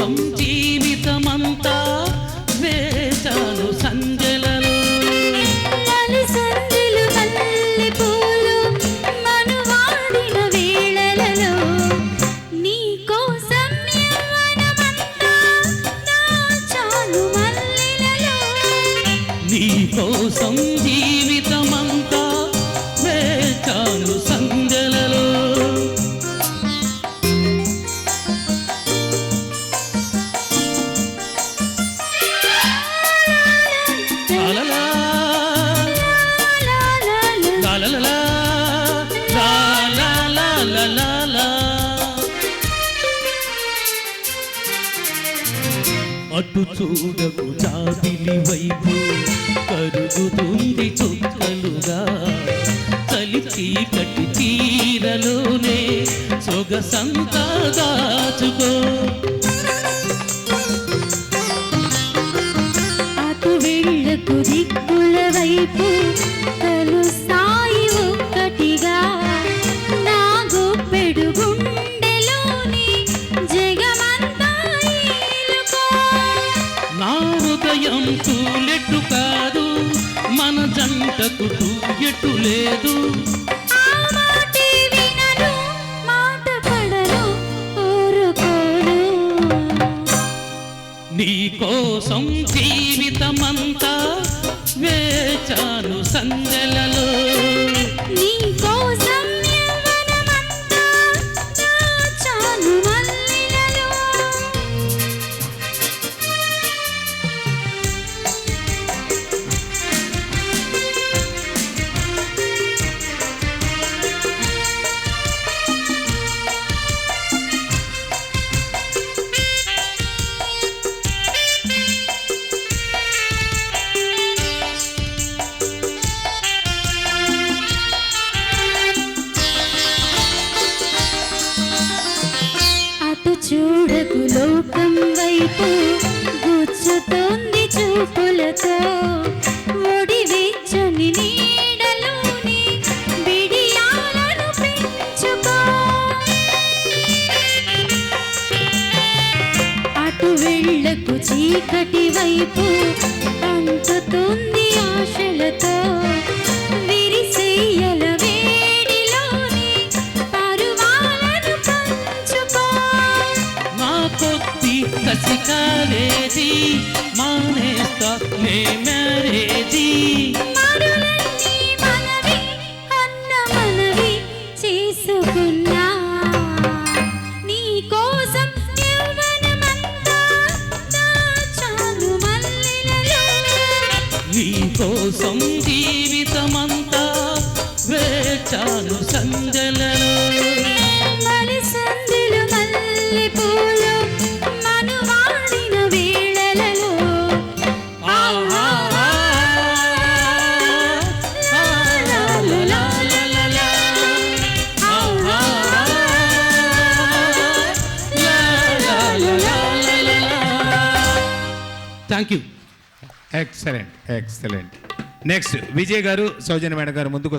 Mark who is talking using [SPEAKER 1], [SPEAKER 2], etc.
[SPEAKER 1] కోసం జీవితమంతా వేచాను
[SPEAKER 2] వేళలలో నీ కోసం యవ్వనమంతా
[SPEAKER 1] అటు చూడకు జాబిలి వైపు కరుగుతుంది చుక్కలుగా. చలి చీకటి చీరలోనే సొగసంతా దాచుకో.
[SPEAKER 2] అటు వెళ్ళకు దిక్కుల వైపు కలుస్తాయి
[SPEAKER 1] హృదయం తూలెట్టు కాదు మన జంటకు తూయట్టు లేదు. నీ కోసం జీవితమంతా వేచాను సందెలలో
[SPEAKER 2] చూడకు లోకం వైపు గుచ్చుతోంది చూపులతో. ఒడి నీడలోని బిడియాలను పెంచుకో. అటు వెళ్ళకు చీకటి వైపు
[SPEAKER 1] కొద్ది కసికాలేజీ మానేస్తా నే
[SPEAKER 2] కోసం
[SPEAKER 1] జీవితమంతా వేచాను సందెలలో thank you
[SPEAKER 3] excellent excellent next Vijay గారు సౌజన్య మేడం గారు ముందుకు